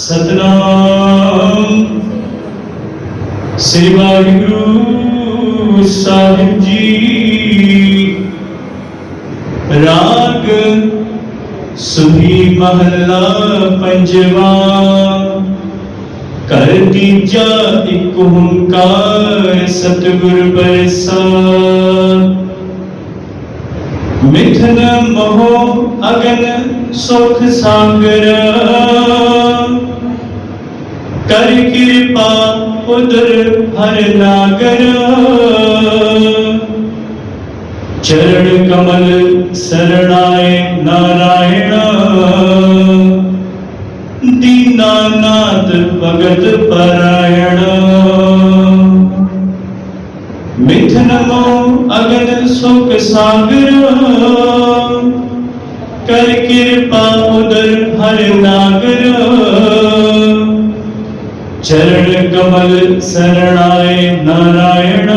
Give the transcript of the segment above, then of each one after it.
ਸਤਨਾਮ। ਸ੍ਰੀ ਵਾਹਿਗੁਰੂ ਸਾਹਿਬ ਜੀ। ਰਾਗ ਸੁਹੀ ਮਹੱਲਾ ਪੰਜਵਾ। ਕਰ ਤੀਜਾ ਇੱਕ ਓੰਕਾਰ ਸਤਿਗੁਰ ਪ੍ਰਸਾਦ ਮਿਥਨ ਮੋਹ ਅਗਨ ਸੁਖ ਸਾਗਰ। ਕਰ ਕਿਰਪਾ ਉਦਰ ਹਰ ਨਾਗਰ। ਚਰਨ ਕਮਲ ਸਰਣਾਏ ਨਾਰਾਇਣ। ਦੀਨਾਨਾਥ ਭਗਤ ਪਰਾਇਣ। ਮਿਥਨ ਮੋ ਅਗਨ ਸੁਖ ਸਾਗਰ। ਕਰ ਕਿਰਪਾ ਉਦਰ ਹਰ ਨਾਗਰ ਚਰਨ ਕਮਲ ਸਰਣਾਏ ਨਾਰਾਇਣ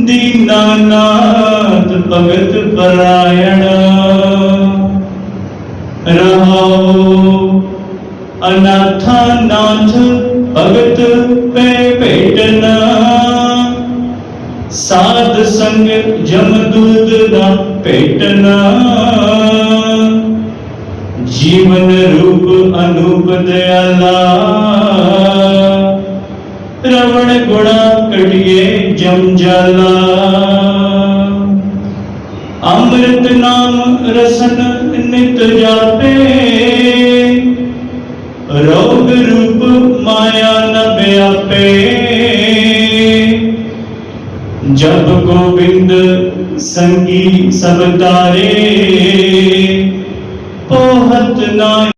ਦੀਨਾਨਾਥ ਭਗਤ ਪਰਾਇਣ ਰਹਾਉ ਅਨਾਥਾ ਨਾਥ ਭਗਤ ਪੈ ਭੇਟਨਾ ਸਾਧ ਸੰਗ ਜਮਦੂਤ ਦਾ ਭੇਟਨਾ ਜੀਵਨ ਰੂਪ ਅਨੂਪ ਦਇਆਲਾ ਰਵਣ ਗੁਣਾ ਕੜੀਏ ਜਮ ਜਾਲਾ। ਅੰਮ੍ਰਿਤ ਨਾਮ ਰਸਨ ਨਿਤ ਜਾਪੇ। ਰੋਗ ਰੂਪ ਮਾਇਆ ਨ ਵਿਆਪੇ ਜਬ ਗੋਬਿੰਦ ਸੰਗੀ ਸਭ ਤਾਰੇ ਪੋਹਤ ਨਾ